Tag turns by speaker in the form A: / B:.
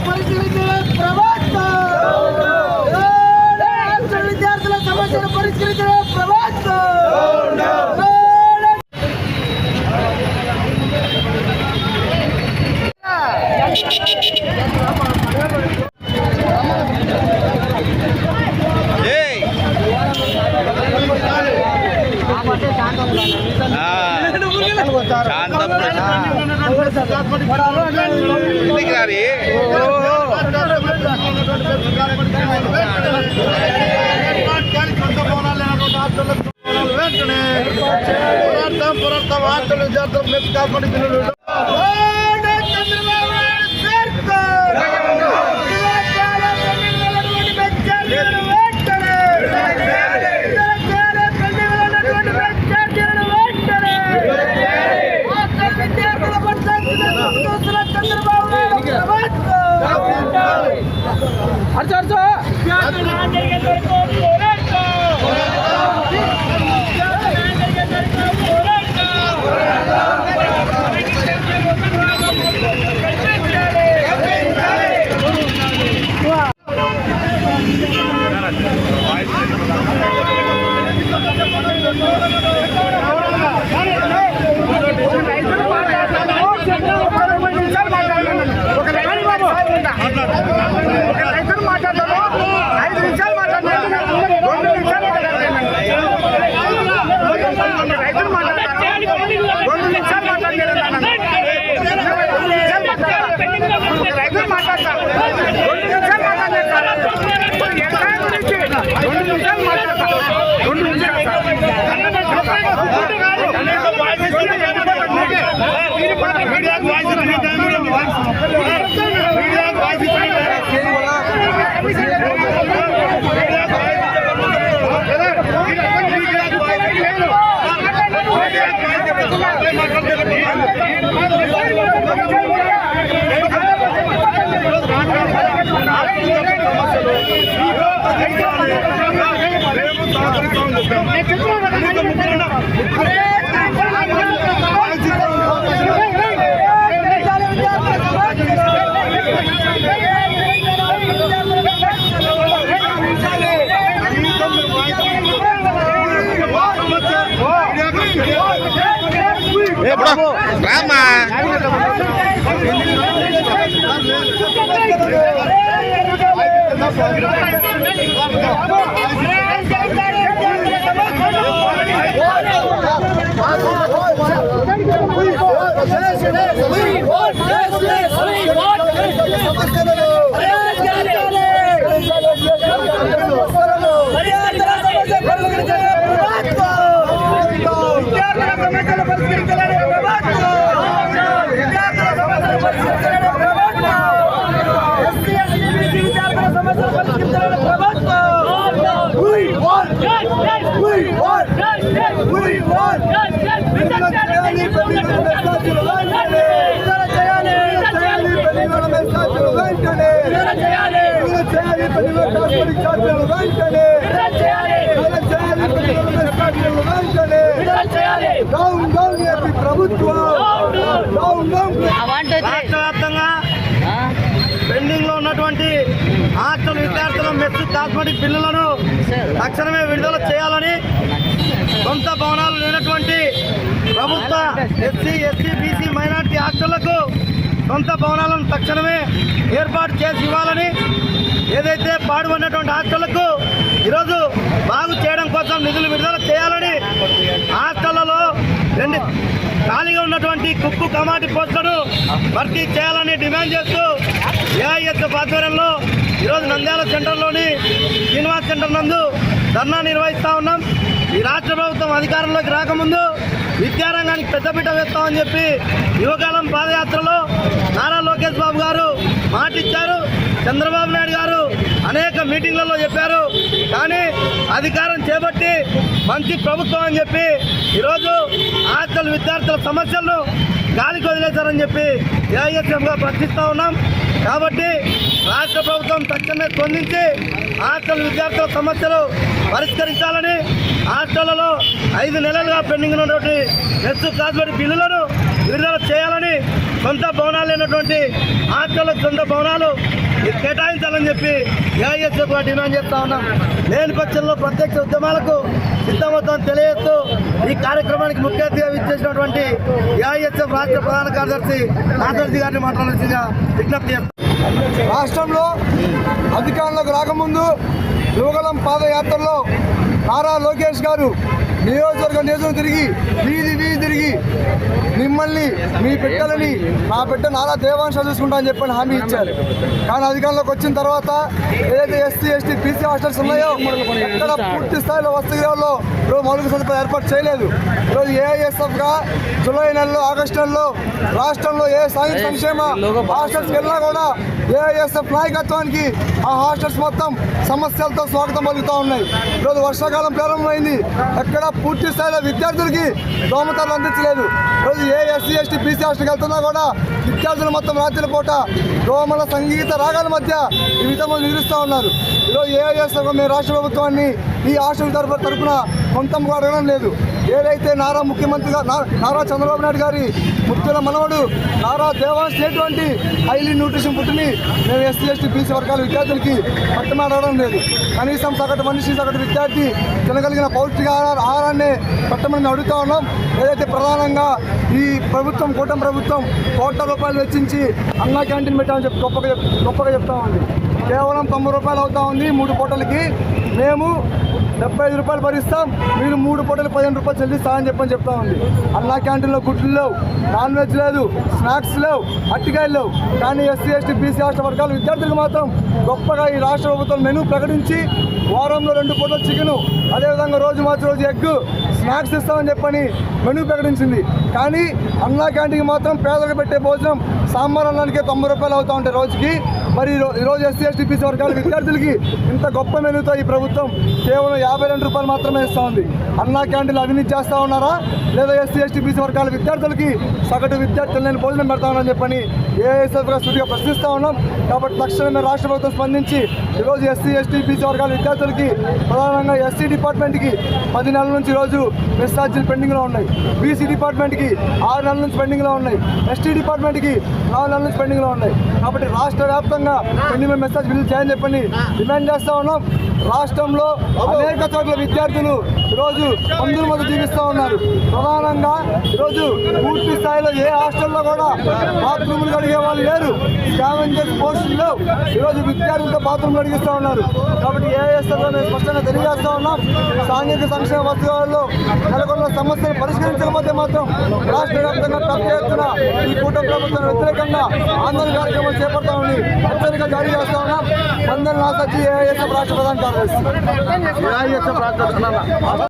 A: పరిష్కరించే ప్రభుత్వం రాష్ట్ర విద్యార్థుల సమస్యలు పరిష్కరించే ప్రభుత్వం
B: శాంతం పోరాడతాం
A: పోరాడతాం పోరాటం ఆటలు విద్యార్థులు మెచ్చి పిల్లలు చంద్రబాబు నాయుడు సర్కార్ తెలంగాణ ప్రజలటువంటి విద్యార్థులను వెంటనే తెలంగాణ ప్రజలటువంటి విద్యార్థులను వెంటనే రాష్ట్ర విద్యార్థుల పట్ల చూస్తున్న చంద్రబాబు నాయుడు ప్రభుత్వం
B: ఏ బ్రో ¡Vamos! ప్రభుత్వం. రాష్ట్ర వ్యాప్తంగా పెండింగ్లో ఉన్నటువంటి హాస్టల్ విద్యార్థుల బిల్లులను తక్షణమే విడుదల చేయాలని సొంత భవనాలు లేనటువంటి ప్రభుత్వ ఎస్సీ ఎస్సీ బీసీ మైనార్టీ హాస్టళ్ళకు సొంత భవనాలను తక్షణమే ఏర్పాటు చేసి ఇవ్వాలని ఏదైతే పాడుపడినటువంటి హాస్టళ్ళకు ఈరోజు బాగు చేయడం కోసం నిధులు విడుదల చేయాలని హాస్టళ్ళలో రెండు ఖాళీగా ఉన్నటువంటి కుక్కు కమాటి పోస్టులను భర్తీ చేయాలని డిమాండ్ చేస్తూ ఏఐఎస్ఎఫ్ ఆధ్వర్యంలో ఈరోజు నంద్యాల సెంటర్లోని శ్రీనివాస్ సెంటర్ నందు ధర్నా నిర్వహిస్తూ ఉన్నాం. ఈ రాష్ట్ర ప్రభుత్వం అధికారంలోకి రాకముందు విద్యారంగానికి పెద్దపీట వేస్తామని చెప్పి యువకాలం పాదయాత్రలో నారా లోకేష్ బాబు గారు మాటిచ్చారు. చంద్రబాబు నాయుడు గారు అనేక మీటింగ్లలో చెప్పారు. కానీ అధికారం చేపట్టి మంచి ప్రభుత్వం అని చెప్పి ఈరోజు హాస్టల్ విద్యార్థుల సమస్యలను గాలికి వదిలేశారని చెప్పి ఏఐఎస్ఎంగా ప్రశ్నిస్తూ ఉన్నాం. కాబట్టి రాష్ట్ర ప్రభుత్వం తక్షణమే స్పందించి హాస్టల్ విద్యార్థుల సమస్యలు పరిష్కరించాలని హాస్టళ్ళలో ఐదు నెలలుగా పెండింగ్ ఉన్నటువంటి నెక్స్ట్ కాస్మెటిక్ బిల్లులను విడుదల చేయాలని సొంత భవనాలు లేనటువంటి హాస్టళ్ళకు సొంత భవనాలు కేటాయించాలని చెప్పి ఏఐఎస్ఎఫ్ డిమాండ్ చేస్తా ఉన్నాం. లేని పక్షంలో ప్రత్యక్ష ఉద్యమాలకు సిద్ధమవుతామని తెలియజేస్తూ ఈ కార్యక్రమానికి ముఖ్య అతిథిగా విచ్చేసినటువంటి ఏఐఎస్ఎఫ్ రాష్ట్ర ప్రధాన కార్యదర్శి నాదర్జీ గారిని మాట్లాడాల్సిందిగా విజ్ఞప్తి చేస్తాం
C: రాష్ట్రంలో అధికారంలోకి రాకముందు యువగలం పాదయాత్రలో నారా లోకేష్ గారు నియోజకవర్గ నియోజకవర్గం తిరిగి వీధి వీధి తిరిగి మిమ్మల్ని మీ బిడ్డలని నా బిడ్డ నారా దేవాంశ చూసుకుంటా అని చెప్పని హామీ ఇచ్చారు. కానీ అధికారంలోకి వచ్చిన తర్వాత ఏదైతే ఎస్సీ ఎస్టీ పీసీ హాస్టల్స్ ఉన్నాయో ఎక్కడ పూర్తి స్థాయిలో వసతిగృహాల్లో ఈరోజు మౌలిక సదుపాయాలు ఏర్పాటు చేయలేదు. ఈరోజు ఏఐఎస్ఎఫ్గా జూలై నెలలో ఆగస్టు నెలలో రాష్ట్రంలో ఏ సాంఘిక సంక్షేమ హాస్టల్స్కి వెళ్ళినా కూడా ఏఎస్ఎఫ్ నాయకత్వానికి ఆ హాస్టల్స్ మొత్తం సమస్యలతో స్వాగతం పలుకుతూ ఉన్నాయి. ఈరోజు వర్షాకాలం ప్రారంభమైంది. ఎక్కడ పూర్తి స్థాయిలో విద్యార్థులకి దోమతలు అందించలేదు. ఈరోజు ఏ ఎస్సీ ఎస్టీ బీసీ హాస్టల్కి వెళ్తున్నా కూడా విద్యార్థులు మొత్తం రాత్రి పూట దోమల సంగీత రాగాల మధ్య ఈ విధంగా నిలుస్తూ ఉన్నారు. ఈరోజు ఏఐఎస్ఎఫ్ మేము రాష్ట్ర ప్రభుత్వాన్ని ఈ హాస్టల్ తరఫున తరపున కూడా అడగడం లేదు. ఏదైతే నారా ముఖ్యమంత్రిగా నారా చంద్రబాబు నాయుడు గారి ముత్తుల మనవడు నారా దేవాంశ్ లేటువంటి హైలీ న్యూట్రిషన్ ఫుడ్ని మేము ఎస్సీ ఎస్టీ బీసీ వర్గాల విద్యార్థులకి పట్టమాడడం లేదు. కనీసం సగటు మనిషి సగటు విద్యార్థి తినగలిగిన పౌష్టిక ఆహార ఆహారాన్ని పట్టమని అడుగుతా ఉన్నాం. ఏదైతే ప్రధానంగా ఈ ప్రభుత్వం కూటమి ప్రభుత్వం కోట్ల రూపాయలు వెచ్చించి అన్నా క్యాంటీన్ పెట్టామని చెప్పి గొప్పగా గొప్పగా చెప్తా ఉంది. కేవలం తొంభై రూపాయలు అవుతా ఉంది మూడు పూటలకి మేము డెబ్బై ఐదు రూపాయలు భరిస్తాం. మీరు మూడు పూటలు పదిహేను రూపాయలు చెల్లిస్తామని చెప్పని చెప్తా ఉంది. అన్నా క్యాంటీన్లో గుడ్లు లేవు నాన్ వెజ్ లేదు స్నాక్స్ లేవు అట్టికాయలు లేవు. కానీ ఎస్సీ ఎస్టీ బీసీ రాష్ట్ర వర్గాల విద్యార్థులకు మాత్రం గొప్పగా ఈ రాష్ట్ర ప్రభుత్వం మెనూ ప్రకటించి వారంలో రెండు పూటలు చికెను అదేవిధంగా రోజు మార్చి రోజు ఎగ్ స్నాక్స్ ఇస్తామని చెప్పని మెనూ ప్రకటించింది. కానీ అన్నా క్యాంటీన్కి మాత్రం పేదలకు పెట్టే భోజనం సాంబార్ అన్నానికే తొంభై రూపాయలు అవుతూ ఉంటాయి రోజుకి. మరి ఈరోజు ఎస్సీ ఎస్టీపీసీ వర్గాల విద్యార్థులకి ఇంత గొప్ప మెనుతో ఈ ప్రభుత్వం కేవలం యాభై రెండు రూపాయలు మాత్రమే ఇస్తూ ఉంది. అన్నా క్యాంటీన్లు అవినీతి చేస్తూ ఉన్నారా? లేదా ఎస్సీ ఎస్టీపీసీ వర్గాల విద్యార్థులకి సగటు విద్యార్థులు నేను భోజనం పెడతా ఉన్నాను చెప్పని ఏఎస్ఎఫ్గా సూటిగా ప్రశ్నిస్తూ ఉన్నాం. కాబట్టి తక్షణమే రాష్ట్ర ప్రభుత్వం స్పందించి ఈరోజు ఎస్సీ ఎస్టీపీసీ వర్గాల విద్యార్థులకి ప్రధానంగా ఎస్సీ డిపార్ట్మెంట్కి పది నెలల నుంచి ఈరోజు మిస్ఛార్జీలు పెండింగ్లో ఉన్నాయి. బీసీ డిపార్ట్మెంట్కి ఆరు నెలల నుంచి పెండింగ్లో ఉన్నాయి. ఎస్టీ డిపార్ట్మెంట్కి నాలుగు నెలల నుంచి పెండింగ్లో ఉన్నాయి. కాబట్టి రాష్ట్ర వ్యాప్తంగా పెండింగ్ మెసేజ్ బిల్లు చేయని చెప్పండి. డిమాండ్ చేస్తా ఉన్నాం. రాష్ట్రంలో అనేక చోట్ల విద్యార్థులు ఈరోజు అందరి మధ్య జీవిస్తూ ఉన్నారు. ప్రధానంగా ఈరోజు పూర్తి స్థాయిలో ఏ హాస్టల్లో కూడా బాత్రూములు కడిగే వాళ్ళు లేరు. స్కావెంజర్స్ పోస్టుల్లో ఈరోజు విద్యార్థులతో బాత్రూమ్ కడిగిస్తూ ఉన్నారు. కాబట్టి ఏఎస్ఎల్లో మేము స్పష్టంగా తెలియజేస్తా ఉన్నాం. సాంఘిక సంక్షేమ వర్గాల్లో నెలకొన్న సమస్యలు పరిష్కరించకపోతే మాత్రం రాష్ట్ర వ్యాప్తంగా పెద్ద ఎత్తున ఈ కూటమి ప్రభుత్వం వ్యతిరేకంగా ఆందోళన కార్యక్రమం చేపడతామని హెచ్చరిక జారీ చేస్తా ఉన్నాం. అందరి నా సచి ఏఐఎస్ఎఫ్ రాష్ట్ర ప్రధాన కార్యదర్శి ఏఐఎస్ఎఫ్ రాష్ట్ర